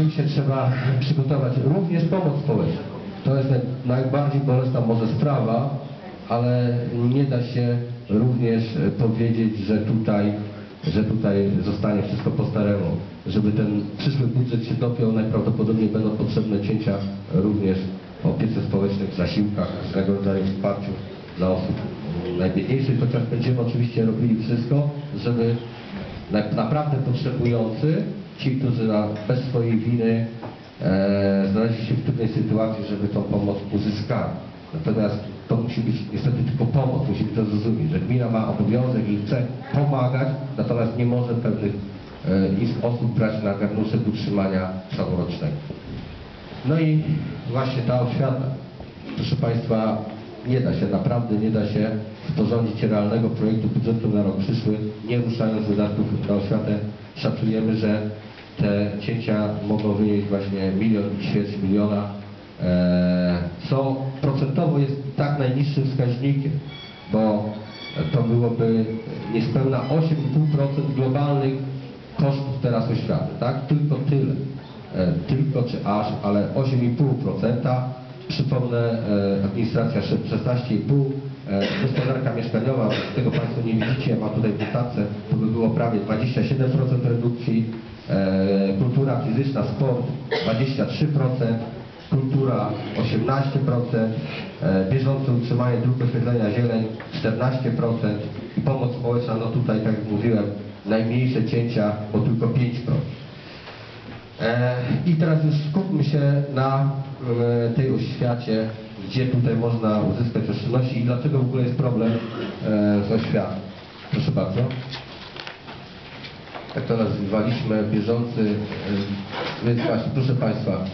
tym się trzeba przygotować. Również pomoc społeczna. To jest naj, najbardziej bolesna może sprawa, ale nie da się również powiedzieć, że tutaj, że tutaj zostanie wszystko po staremu. Żeby ten przyszły budżet się dopiął, najprawdopodobniej będą potrzebne cięcia również w opiece społecznej, w zasiłkach, różnego rodzaju wsparciu dla osób najbiedniejszych, chociaż będziemy oczywiście robili wszystko, żeby na- naprawdę potrzebujący, ci, którzy na, bez swojej winy e, znaleźli się w trudnej sytuacji, żeby tą pomoc uzyskali. Natomiast to musi być niestety tylko pomoc, musimy to zrozumieć, że gmina ma obowiązek i chce pomagać, natomiast nie może pewnych e, osób brać na garnuszek utrzymania całorocznego. No i właśnie ta oświata. Proszę Państwa, nie da się, naprawdę nie da się sporządzić realnego projektu budżetu na rok przyszły, nie ruszając wydatków na oświatę. Szacujemy, że te cięcia mogą wynieść właśnie milion i ćwierć miliona, e, co procentowo jest tak najniższym wskaźnikiem, bo to byłoby niespełna 8,5% globalnych kosztów teraz oświaty, tak? Tylko tyle. E, tylko czy aż, ale 8,5%. Przypomnę, e, administracja sze- 16,5%, e, gospodarka mieszkaniowa, tego Państwo nie widzicie, mam tutaj w to by było prawie 27% redukcji, e, kultura fizyczna, sport 23%, kultura 18%, e, bieżące utrzymanie dróg oświetlenia zieleń 14% i pomoc społeczna, no tutaj tak jak mówiłem, najmniejsze cięcia, bo tylko 5%. E, I teraz już skupmy się na e, tej oświacie, gdzie tutaj można uzyskać oszczędności i dlaczego w ogóle jest problem e, z oświatą. Proszę bardzo. Tak to nazywaliśmy bieżący, e, więc właśnie, proszę Państwa,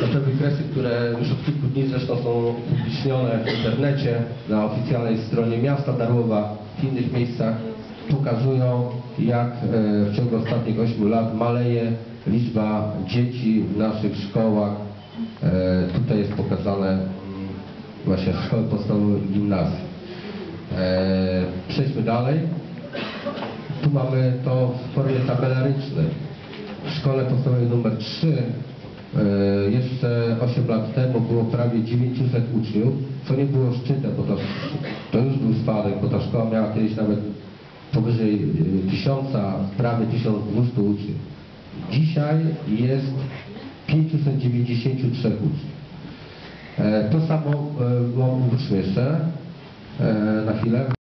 to te wykresy, które już od kilku dni zresztą są upublicznione w internecie, na oficjalnej stronie miasta Darłowa, w innych miejscach, pokazują jak e, w ciągu ostatnich 8 lat maleje liczba dzieci w naszych szkołach. E, Tutaj jest pokazane właśnie szkoły podstawowe i gimnazjum. E, Przejdźmy dalej. Tu mamy to w formie tabelarycznej. W szkole podstawowej numer 3 e, jeszcze 8 lat temu było prawie 900 uczniów, co nie było szczytem, bo to, to już był spadek, bo ta szkoła miała kiedyś nawet powyżej e, 1000, prawie 1200 uczniów. Dzisiaj jest 593 uczniów. E, To samo, e, wróćmy jeszcze e, na chwilę.